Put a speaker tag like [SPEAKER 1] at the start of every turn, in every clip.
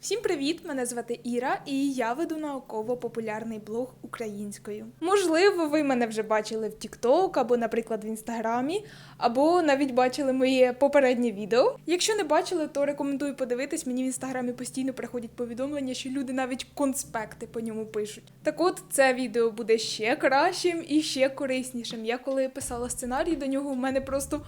[SPEAKER 1] Всім привіт! Мене звати Іра, і я веду науково-популярний блог українською. Можливо, ви мене вже бачили в TikTok або, наприклад, в інстаграмі, або навіть бачили моє попереднє відео. Якщо не бачили, то рекомендую подивитись. Мені в інстаграмі постійно приходять повідомлення, що люди навіть конспекти по ньому пишуть. Так от це відео буде ще кращим і ще кориснішим. Я коли писала сценарій до нього, у мене просто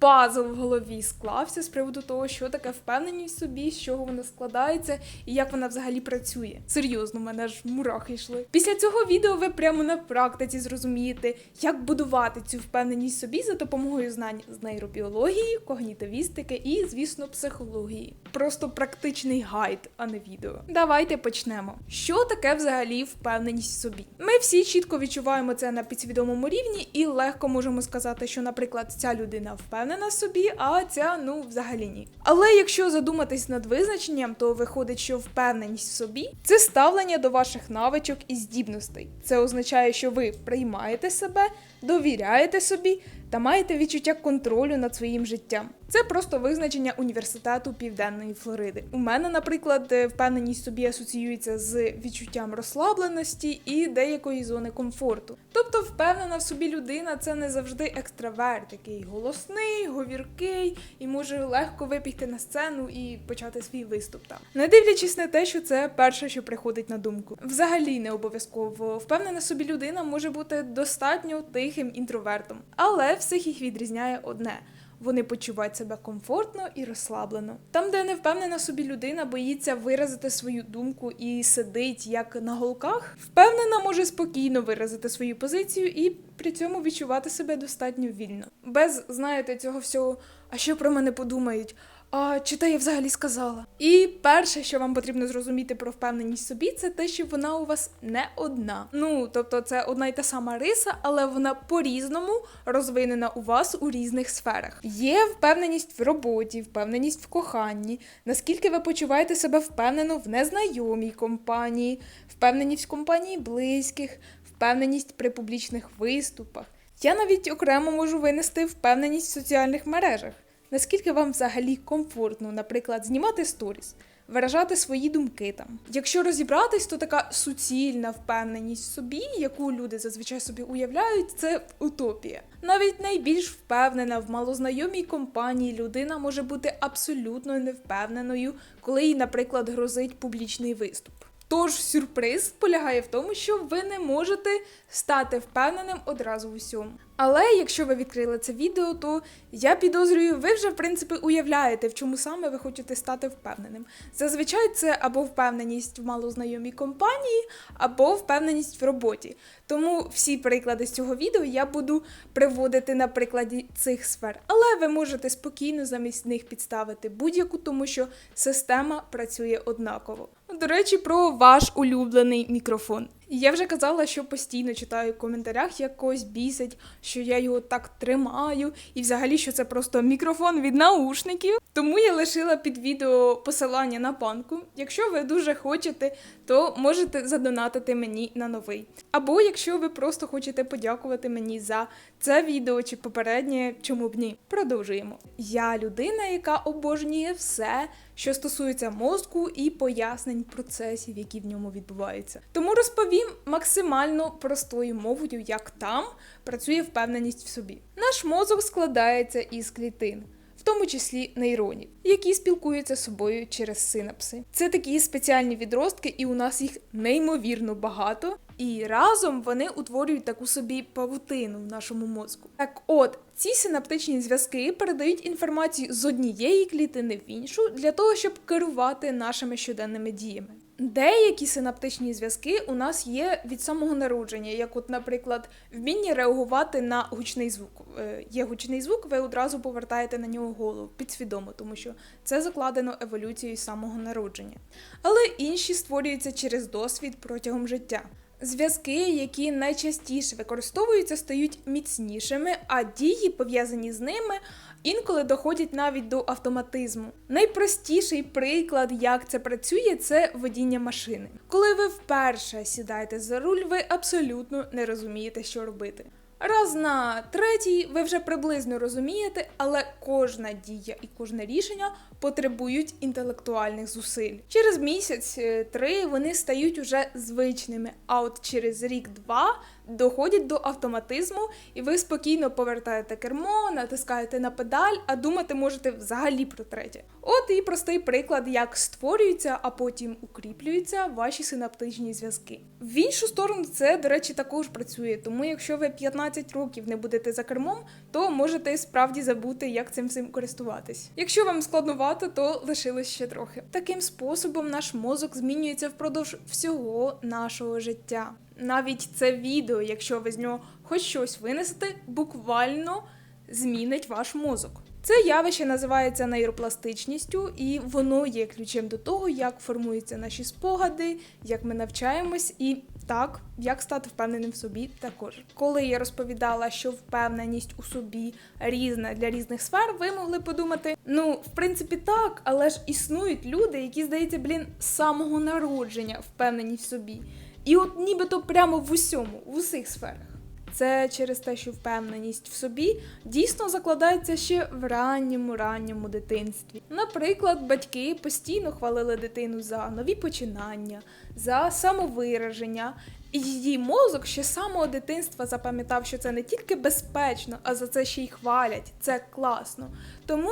[SPEAKER 1] пазл в голові склався з приводу того, що таке впевненість в собі, з чого вона складається і як вона взагалі працює. Серйозно, в мене аж мурахи йшли. Після цього відео ви прямо на практиці зрозумієте, як будувати цю впевненість в собі за допомогою знань з нейробіології, когнітивістики і, звісно, психології. Просто практичний гайд, а не відео. Давайте почнемо. Що таке взагалі впевненість в собі? Ми всі чітко відчуваємо це на підсвідомому рівні і легко можемо сказати, що, наприклад, ця людина впевнена в собі, а ця ну взагалі ні. Але якщо задуматись над визначенням, то виходить, що впевненість в собі це ставлення до ваших навичок і здібностей. Це означає, що ви приймаєте себе, довіряєте собі та маєте відчуття контролю над своїм життям. Це просто визначення університету Південної Флориди. У мене, наприклад, е, впевненість собі асоціюється з відчуттям розслабленості і деякої зони комфорту. Тобто, впевнена в собі людина це не завжди екстраверт, такий голосний, говіркий і може легко вибігти на сцену і почати свій виступ там. Не дивлячись на те, що це перше, що приходить на думку. Взагалі не обов'язково впевнена собі людина може бути достатньо тихим інтровертом, але всіх їх відрізняє одне. Вони почувають себе комфортно і розслаблено. Там, де не впевнена собі людина, боїться виразити свою думку і сидить як на голках, впевнена може спокійно виразити свою позицію і при цьому відчувати себе достатньо вільно. Без, знаєте, цього всього, а що про мене подумають? А чи те я взагалі сказала? І перше, що вам потрібно зрозуміти про впевненість собі, це те, що вона у вас не одна. Ну тобто, це одна й та сама риса, але вона по-різному розвинена у вас у різних сферах. Є впевненість в роботі, впевненість в коханні, наскільки ви почуваєте себе впевнено в незнайомій компанії, впевненість в компанії близьких, впевненість при публічних виступах. Я навіть окремо можу винести впевненість в соціальних мережах. Наскільки вам взагалі комфортно, наприклад, знімати сторіс, виражати свої думки там. Якщо розібратись, то така суцільна впевненість в собі, яку люди зазвичай собі уявляють, це утопія. Навіть найбільш впевнена в малознайомій компанії людина може бути абсолютно невпевненою, коли їй, наприклад, грозить публічний виступ. Тож сюрприз полягає в тому, що ви не можете стати впевненим одразу в усьому. Але якщо ви відкрили це відео, то я підозрюю, ви вже в принципі уявляєте, в чому саме ви хочете стати впевненим. Зазвичай це або впевненість в малознайомій компанії, або впевненість в роботі. Тому всі приклади з цього відео я буду приводити на прикладі цих сфер. Але ви можете спокійно замість них підставити будь-яку, тому що система працює однаково. До речі, про ваш улюблений мікрофон. Я вже казала, що постійно читаю в коментарях, як когось бісить, що я його так тримаю, і взагалі, що це просто мікрофон від наушників. Тому я лишила під відео посилання на банку. Якщо ви дуже хочете, то можете задонатити мені на новий. Або якщо ви просто хочете подякувати мені за це відео чи попереднє, чому б ні. Продовжуємо. Я людина, яка обожнює все, що стосується мозку і пояснень процесів, які в ньому відбуваються. Тому розповім максимально простою мовою, як там працює впевненість в собі. Наш мозок складається із клітин. Тому числі нейронів, які спілкуються з собою через синапси. Це такі спеціальні відростки, і у нас їх неймовірно багато. І разом вони утворюють таку собі павутину в нашому мозку. Так, от ці синаптичні зв'язки передають інформацію з однієї клітини в іншу для того, щоб керувати нашими щоденними діями. Деякі синаптичні зв'язки у нас є від самого народження, як, от, наприклад, вміння реагувати на гучний звук. Е, Є гучний звук, ви одразу повертаєте на нього голову підсвідомо, тому що це закладено еволюцією самого народження. Але інші створюються через досвід протягом життя. Зв'язки, які найчастіше використовуються, стають міцнішими, а дії, пов'язані з ними, інколи доходять навіть до автоматизму. Найпростіший приклад, як це працює, це водіння машини. Коли ви вперше сідаєте за руль, ви абсолютно не розумієте, що робити. Раз на третій ви вже приблизно розумієте, але кожна дія і кожне рішення потребують інтелектуальних зусиль. Через місяць е, вони стають уже звичними, а от через рік-два доходять до автоматизму, і ви спокійно повертаєте кермо, натискаєте на педаль, а думати можете взагалі про третє. От і простий приклад, як створюються, а потім укріплюються ваші синаптичні зв'язки. В іншу сторону, це, до речі, також працює, тому якщо ви 15 років не будете за кермом, то можете справді забути, як цим всім користуватись. Якщо вам складнувато, то лишилось ще трохи. Таким способом наш мозок змінюється впродовж всього нашого життя. Навіть це відео, якщо ви з нього хоч щось винесете, буквально змінить ваш мозок. Це явище називається нейропластичністю, і воно є ключем до того, як формуються наші спогади, як ми навчаємось, і так, як стати впевненим в собі також. Коли я розповідала, що впевненість у собі різна для різних сфер, ви могли подумати: ну, в принципі, так, але ж існують люди, які, здається, блін, з самого народження впевнені в собі. І от нібито прямо в усьому, в усіх сферах. Це через те, що впевненість в собі дійсно закладається ще в ранньому ранньому дитинстві. Наприклад, батьки постійно хвалили дитину за нові починання, за самовираження, і її мозок ще самого дитинства запам'ятав, що це не тільки безпечно, а за це ще й хвалять. Це класно. Тому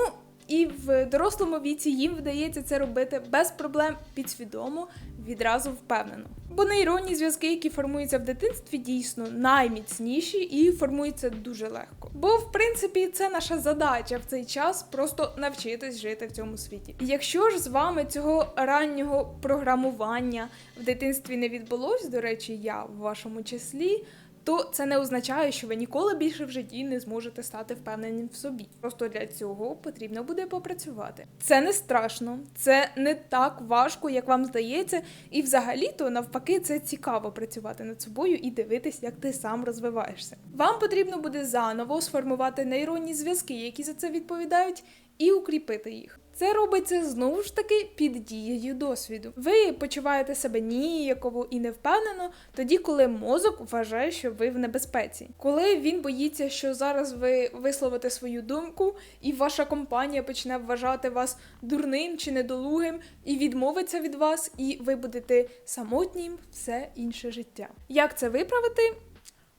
[SPEAKER 1] і в дорослому віці їм вдається це робити без проблем підсвідомо, відразу впевнено. Бо нейронні зв'язки, які формуються в дитинстві, дійсно найміцніші і формуються дуже легко. Бо, в принципі, це наша задача в цей час просто навчитись жити в цьому світі. Якщо ж з вами цього раннього програмування в дитинстві не відбулось, до речі, я в вашому числі то це не означає, що ви ніколи більше в житті не зможете стати впевненим в собі. Просто для цього потрібно буде попрацювати. Це не страшно, це не так важко, як вам здається, і взагалі-то навпаки це цікаво працювати над собою і дивитись, як ти сам розвиваєшся. Вам потрібно буде заново сформувати нейронні зв'язки, які за це відповідають, і укріпити їх. Це робиться знову ж таки під дією досвіду. Ви почуваєте себе ніяково і невпевнено тоді, коли мозок вважає, що ви в небезпеці. Коли він боїться, що зараз ви висловите свою думку, і ваша компанія почне вважати вас дурним чи недолугим, і відмовиться від вас, і ви будете самотнім все інше життя. Як це виправити?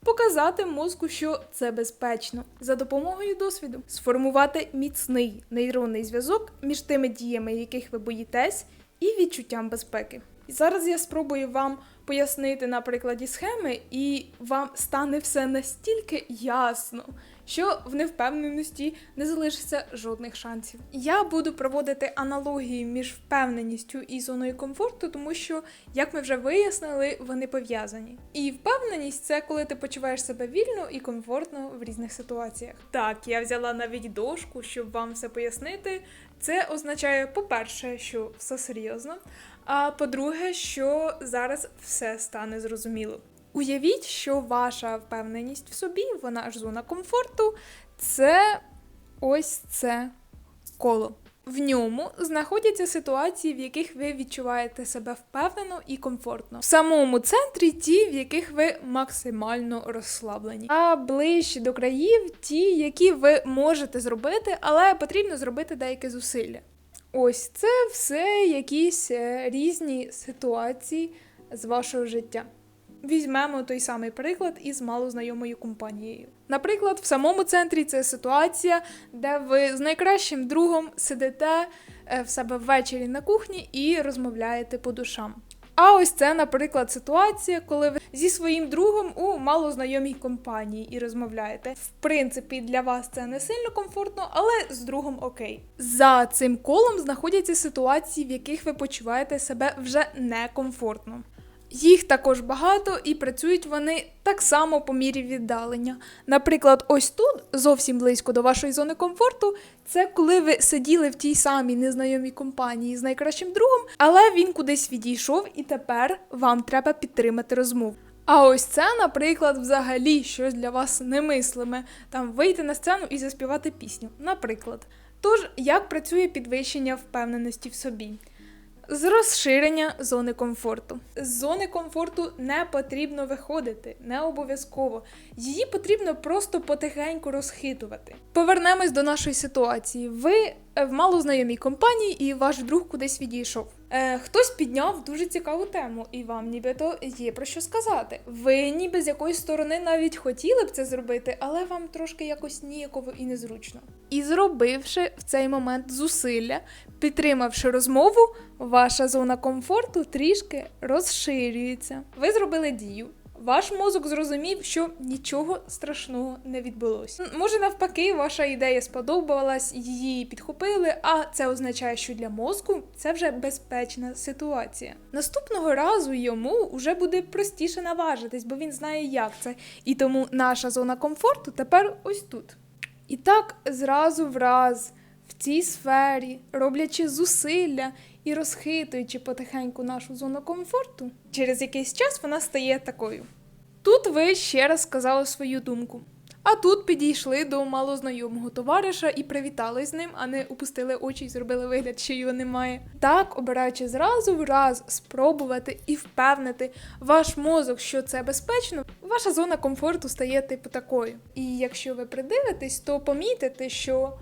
[SPEAKER 1] Показати мозку, що це безпечно за допомогою досвіду, сформувати міцний нейронний зв'язок між тими діями, яких ви боїтесь, і відчуттям безпеки. І зараз я спробую вам пояснити на прикладі схеми, і вам стане все настільки ясно, що в невпевненості не залишиться жодних шансів. Я буду проводити аналогії між впевненістю і зоною комфорту, тому що, як ми вже вияснили, вони пов'язані. І впевненість це коли ти почуваєш себе вільно і комфортно в різних ситуаціях. Так, я взяла навіть дошку, щоб вам все пояснити. Це означає, по-перше, що все серйозно. А по-друге, що зараз все стане зрозуміло. Уявіть, що ваша впевненість в собі, вона ж зона комфорту, це ось це коло. В ньому знаходяться ситуації, в яких ви відчуваєте себе впевнено і комфортно. В самому центрі ті, в яких ви максимально розслаблені. А ближче до країв ті, які ви можете зробити, але потрібно зробити деяке зусилля. Ось це все якісь е, різні ситуації з вашого життя. Візьмемо той самий приклад із малознайомою компанією. Наприклад, в самому центрі це ситуація, де ви з найкращим другом сидите е, в себе ввечері на кухні і розмовляєте по душам. А ось це, наприклад, ситуація, коли ви зі своїм другом у малознайомій компанії і розмовляєте. В принципі, для вас це не сильно комфортно, але з другом окей. За цим колом знаходяться ситуації, в яких ви почуваєте себе вже некомфортно. Їх також багато і працюють вони так само по мірі віддалення. Наприклад, ось тут, зовсім близько до вашої зони комфорту, це коли ви сиділи в тій самій незнайомій компанії з найкращим другом, але він кудись відійшов, і тепер вам треба підтримати розмову. А ось це, наприклад, взагалі щось для вас немислиме. Там вийти на сцену і заспівати пісню, наприклад. Тож, як працює підвищення впевненості в собі? З розширення зони комфорту. З зони комфорту не потрібно виходити, не обов'язково. Її потрібно просто потихеньку розхитувати. Повернемось до нашої ситуації. Ви е, в малознайомій компанії і ваш друг кудись відійшов. Е, хтось підняв дуже цікаву тему, і вам нібито є про що сказати. Ви ніби з якоїсь сторони навіть хотіли б це зробити, але вам трошки якось ніяково і незручно. І зробивши в цей момент зусилля, підтримавши розмову, ваша зона комфорту трішки розширюється. Ви зробили дію. Ваш мозок зрозумів, що нічого страшного не відбулося. Може, навпаки, ваша ідея сподобалась, її підхопили, а це означає, що для мозку це вже безпечна ситуація. Наступного разу йому вже буде простіше наважитись, бо він знає, як це. І тому наша зона комфорту тепер ось тут. І так зразу в раз в цій сфері, роблячи зусилля і розхитуючи потихеньку нашу зону комфорту, через якийсь час вона стає такою. Тут ви ще раз сказали свою думку. А тут підійшли до малознайомого товариша і привітались з ним, а не опустили очі і зробили вигляд, що його немає. Так, обираючи зразу в раз спробувати і впевнити ваш мозок, що це безпечно, ваша зона комфорту стає типу такою. І якщо ви придивитесь, то помітите, що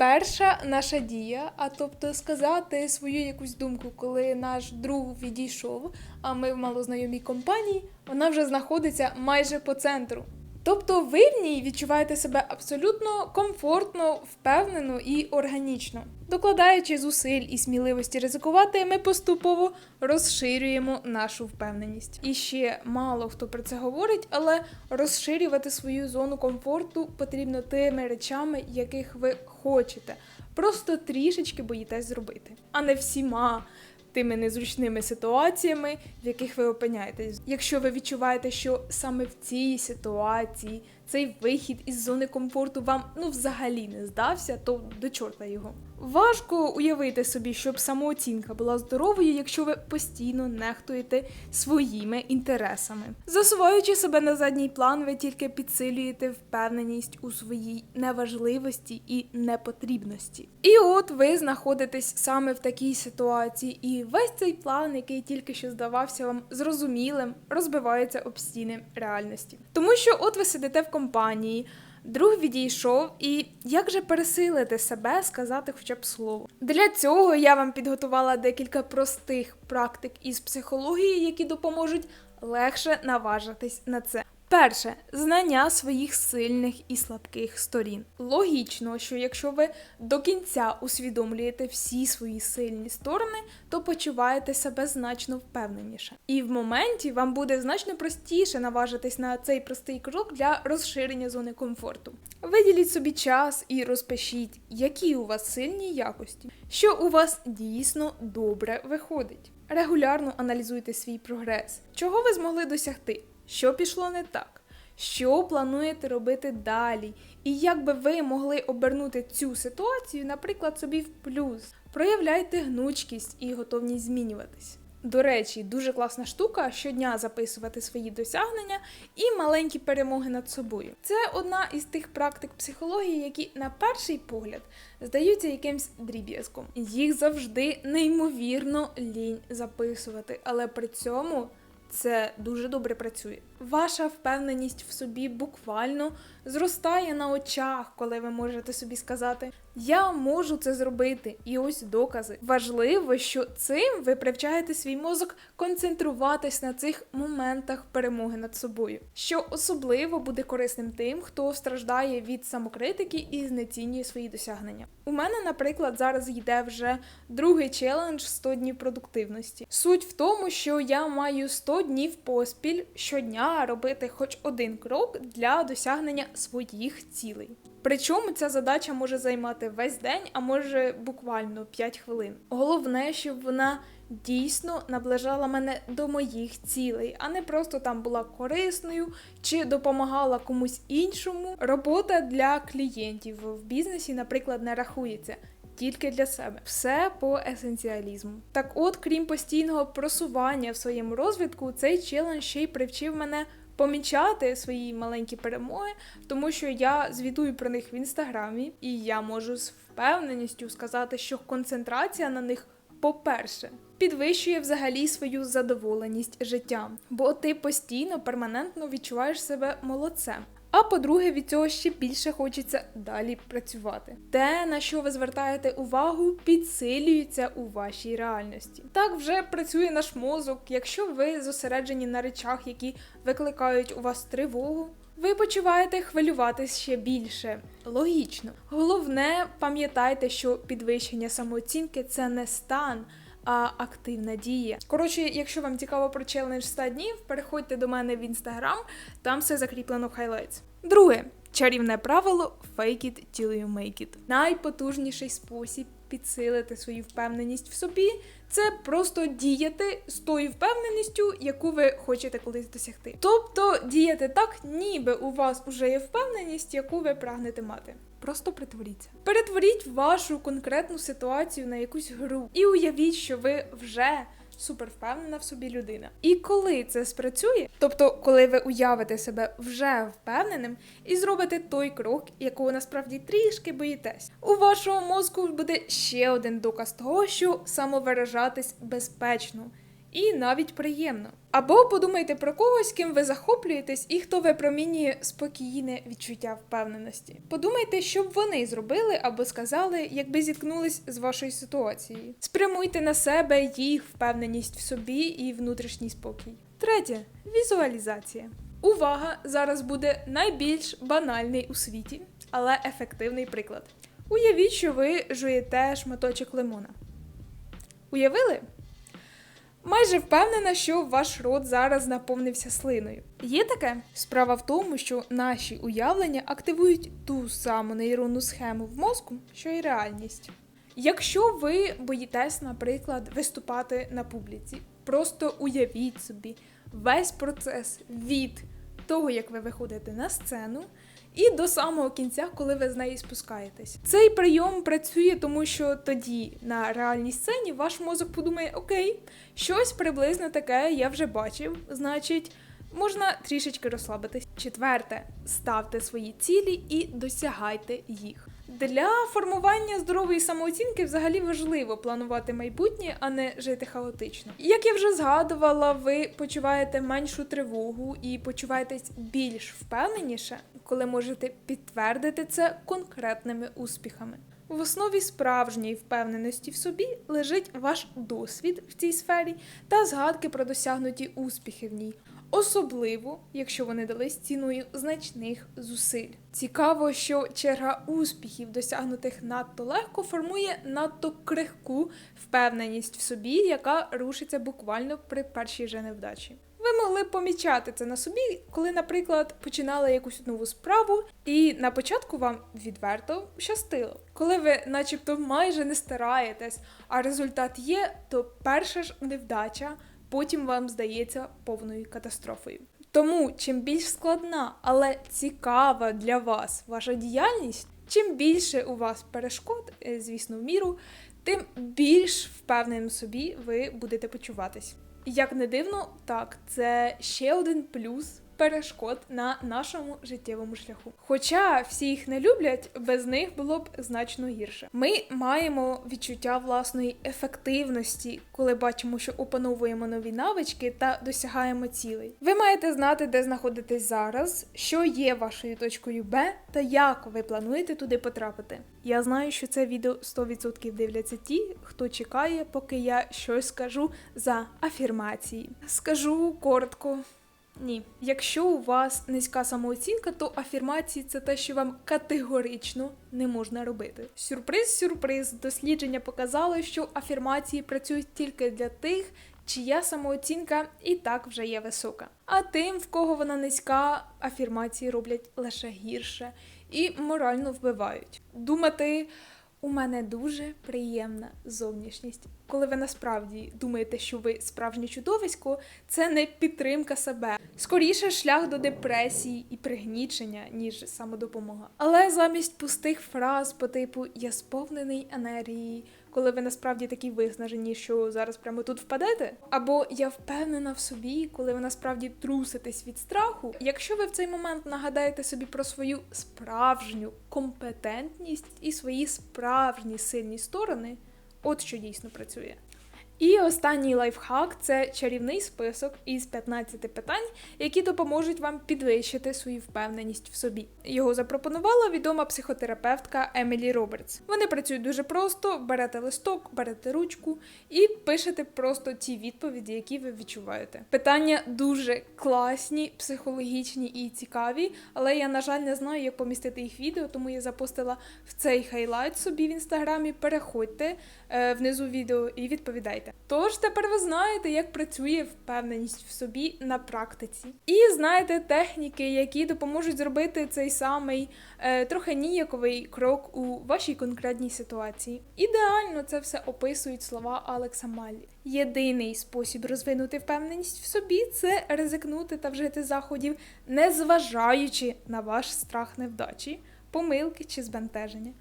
[SPEAKER 1] Перша наша дія, а тобто сказати свою якусь думку, коли наш друг відійшов, а ми в малознайомій компанії, вона вже знаходиться майже по центру. Тобто ви в ній відчуваєте себе абсолютно комфортно, впевнено і органічно. Докладаючи зусиль і сміливості ризикувати, ми поступово розширюємо нашу впевненість. І ще мало хто про це говорить, але розширювати свою зону комфорту потрібно тими речами, яких ви хочете. Просто трішечки боїтесь зробити, а не всіма тими незручними ситуаціями, в яких ви опиняєтесь. Якщо ви відчуваєте, що саме в цій ситуації цей вихід із зони комфорту вам ну взагалі не здався, то до чорта його. Важко уявити собі, щоб самооцінка була здоровою, якщо ви постійно нехтуєте своїми інтересами. Засуваючи себе на задній план, ви тільки підсилюєте впевненість у своїй неважливості і непотрібності. І от ви знаходитесь саме в такій ситуації, і весь цей план, який тільки що здавався вам зрозумілим, розбивається об стіни реальності. Тому що от ви сидите в компанії. Друг відійшов, і як же пересилити себе сказати хоча б слово? Для цього я вам підготувала декілька простих практик із психології, які допоможуть легше наважитись на це. Перше знання своїх сильних і слабких сторін. Логічно, що якщо ви до кінця усвідомлюєте всі свої сильні сторони, то почуваєте себе значно впевненіше. І в моменті вам буде значно простіше наважитись на цей простий крок для розширення зони комфорту. Виділіть собі час і розпишіть, які у вас сильні якості, що у вас дійсно добре виходить. Регулярно аналізуйте свій прогрес, чого ви змогли досягти, що пішло не так, що плануєте робити далі, і як би ви могли обернути цю ситуацію, наприклад, собі в плюс. Проявляйте гнучкість і готовність змінюватись. До речі, дуже класна штука щодня записувати свої досягнення і маленькі перемоги над собою. Це одна із тих практик психології, які на перший погляд здаються якимсь дріб'язком. Їх завжди неймовірно лінь записувати, але при цьому це дуже добре працює. Ваша впевненість в собі буквально зростає на очах, коли ви можете собі сказати: Я можу це зробити, і ось докази. Важливо, що цим ви привчаєте свій мозок концентруватись на цих моментах перемоги над собою, що особливо буде корисним тим, хто страждає від самокритики і знецінює свої досягнення. У мене, наприклад, зараз йде вже другий челендж 100 днів продуктивності. Суть в тому, що я маю 100 днів поспіль щодня робити хоч один крок для досягнення своїх цілей. Причому ця задача може займати весь день, а може буквально 5 хвилин. Головне, щоб вона дійсно наближала мене до моїх цілей, а не просто там була корисною чи допомагала комусь іншому. Робота для клієнтів в бізнесі, наприклад, не рахується. Тільки для себе все по есенціалізму. Так, от, крім постійного просування в своєму розвитку, цей челендж ще й привчив мене помічати свої маленькі перемоги, тому що я звітую про них в інстаграмі, і я можу з впевненістю сказати, що концентрація на них по-перше, підвищує взагалі свою задоволеність життям, бо ти постійно перманентно відчуваєш себе молодцем. А по-друге, від цього ще більше хочеться далі працювати. Те, на що ви звертаєте увагу, підсилюється у вашій реальності. Так вже працює наш мозок. Якщо ви зосереджені на речах, які викликають у вас тривогу, ви почуваєте хвилюватись ще більше. Логічно. Головне, пам'ятайте, що підвищення самооцінки це не стан. А активна дія. Коротше, якщо вам цікаво про челендж 100 днів, переходьте до мене в інстаграм, там все закріплено в хайлайтс. Друге, чарівне правило fake it till you make it. Найпотужніший спосіб підсилити свою впевненість в собі це просто діяти з тою впевненістю, яку ви хочете колись досягти. Тобто діяти так, ніби у вас уже є впевненість, яку ви прагнете мати. Просто притворіться. Перетворіть вашу конкретну ситуацію на якусь гру і уявіть, що ви вже супер впевнена в собі людина. І коли це спрацює, тобто, коли ви уявите себе вже впевненим і зробите той крок, якого насправді трішки боїтесь, у вашого мозку буде ще один доказ того, що самовиражатись безпечно. І навіть приємно. Або подумайте про когось, ким ви захоплюєтесь, і хто випромінює спокійне відчуття впевненості. Подумайте, що б вони зробили або сказали, якби зіткнулись з вашою ситуацією. Спрямуйте на себе їх впевненість в собі і внутрішній спокій. Третє візуалізація. Увага! Зараз буде найбільш банальний у світі, але ефективний приклад. Уявіть, що ви жуєте шматочок лимона. Уявили? Майже впевнена, що ваш рот зараз наповнився слиною. Є таке? Справа в тому, що наші уявлення активують ту саму нейронну схему в мозку, що й реальність. Якщо ви боїтесь, наприклад, виступати на публіці, просто уявіть собі весь процес від того, як ви виходите на сцену, і до самого кінця, коли ви з неї спускаєтесь. Цей прийом працює, тому що тоді на реальній сцені ваш мозок подумає: Окей, щось приблизно таке я вже бачив, значить. Можна трішечки розслабитись. Четверте, ставте свої цілі і досягайте їх. Для формування здорової самооцінки взагалі важливо планувати майбутнє, а не жити хаотично. Як я вже згадувала, ви почуваєте меншу тривогу і почуваєтесь більш впевненіше, коли можете підтвердити це конкретними успіхами. В основі справжньої впевненості в собі лежить ваш досвід в цій сфері та згадки про досягнуті успіхи в ній. Особливо, якщо вони дались ціною значних зусиль. Цікаво, що черга успіхів, досягнутих надто легко, формує надто крихку впевненість в собі, яка рушиться буквально при першій же невдачі. Ви могли помічати це на собі, коли, наприклад, починали якусь нову справу, і на початку вам відверто щастило. Коли ви, начебто, майже не стараєтесь, а результат є, то перша ж невдача потім вам здається повною катастрофою. Тому чим більш складна, але цікава для вас ваша діяльність, чим більше у вас перешкод, е, звісно, в міру, тим більш впевненим собі ви будете почуватись. Як не дивно, так, це ще один плюс перешкод на нашому життєвому шляху. Хоча всі їх не люблять, без них було б значно гірше. Ми маємо відчуття власної ефективності, коли бачимо, що опановуємо нові навички та досягаємо цілей. Ви маєте знати, де знаходитесь зараз, що є вашою точкою Б та як ви плануєте туди потрапити. Я знаю, що це відео 100% дивляться ті, хто чекає, поки я щось скажу за афірмації. Скажу коротко. Ні, якщо у вас низька самооцінка, то афірмації це те, що вам категорично не можна робити. Сюрприз, сюрприз, дослідження показало, що афірмації працюють тільки для тих, чия самооцінка і так вже є висока. А тим, в кого вона низька, афірмації роблять лише гірше і морально вбивають. Думати. У мене дуже приємна зовнішність. Коли ви насправді думаєте, що ви справжнє чудовисько, це не підтримка себе. Скоріше шлях до депресії і пригнічення, ніж самодопомога. Але замість пустих фраз по типу Я сповнений енергії, коли ви насправді такі виснажені, що зараз прямо тут впадете, або я впевнена в собі, коли ви насправді труситесь від страху. Якщо ви в цей момент нагадаєте собі про свою справжню компетентність і свої справжні сильні сторони. От що дійсно працює. І останній лайфхак це чарівний список із 15 питань, які допоможуть вам підвищити свою впевненість в собі. Його запропонувала відома психотерапевтка Емілі Робертс. Вони працюють дуже просто: берете листок, берете ручку і пишете просто ті відповіді, які ви відчуваєте. Питання дуже класні, психологічні і цікаві, але я, на жаль, не знаю, як помістити їх відео, тому я запустила в цей хайлайт собі в інстаграмі. Переходьте е, внизу відео і відповідайте. Тож тепер ви знаєте, як працює впевненість в собі на практиці. І знаєте техніки, які допоможуть зробити цей самий е, трохи ніяковий крок у вашій конкретній ситуації. Ідеально це все описують слова Алекса Маллі. Єдиний спосіб розвинути впевненість в собі це ризикнути та вжити заходів, незважаючи на ваш страх невдачі, помилки чи збентеження.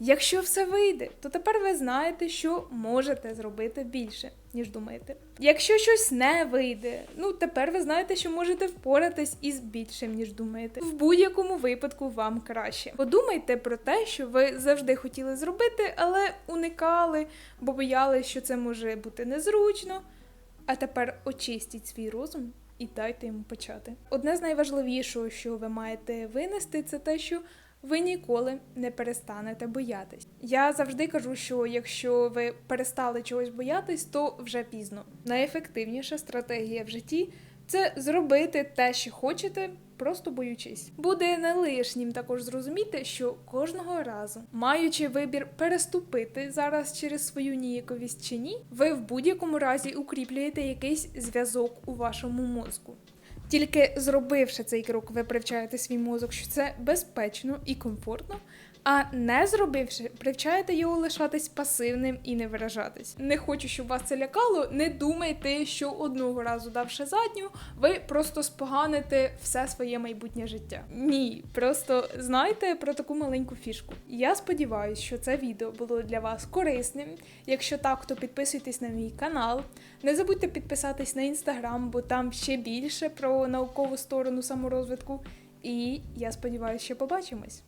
[SPEAKER 1] Якщо все вийде, то тепер ви знаєте, що можете зробити більше, ніж думаєте. Якщо щось не вийде, ну тепер ви знаєте, що можете впоратись із більшим, ніж думаєте. В будь-якому випадку вам краще. Подумайте про те, що ви завжди хотіли зробити, але уникали, бо боялись, що це може бути незручно. А тепер очистіть свій розум і дайте йому почати. Одне з найважливішого, що ви маєте винести, це те, що ви ніколи не перестанете боятись. Я завжди кажу, що якщо ви перестали чогось боятись, то вже пізно. Найефективніша стратегія в житті це зробити те, що хочете, просто боючись. Буде не лишнім також зрозуміти, що кожного разу, маючи вибір переступити зараз через свою ніяковість чи ні, ви в будь-якому разі укріплюєте якийсь зв'язок у вашому мозку. Тільки зробивши цей крок, ви привчаєте свій мозок, що це безпечно і комфортно. А не зробивши, привчаєте його лишатись пасивним і не виражатись. Не хочу, щоб вас це лякало. Не думайте, що одного разу давши задню, ви просто споганите все своє майбутнє життя. Ні, просто знайте про таку маленьку фішку. Я сподіваюся, що це відео було для вас корисним. Якщо так, то підписуйтесь на мій канал. Не забудьте підписатись на інстаграм, бо там ще більше про наукову сторону саморозвитку. І я сподіваюся, що побачимось.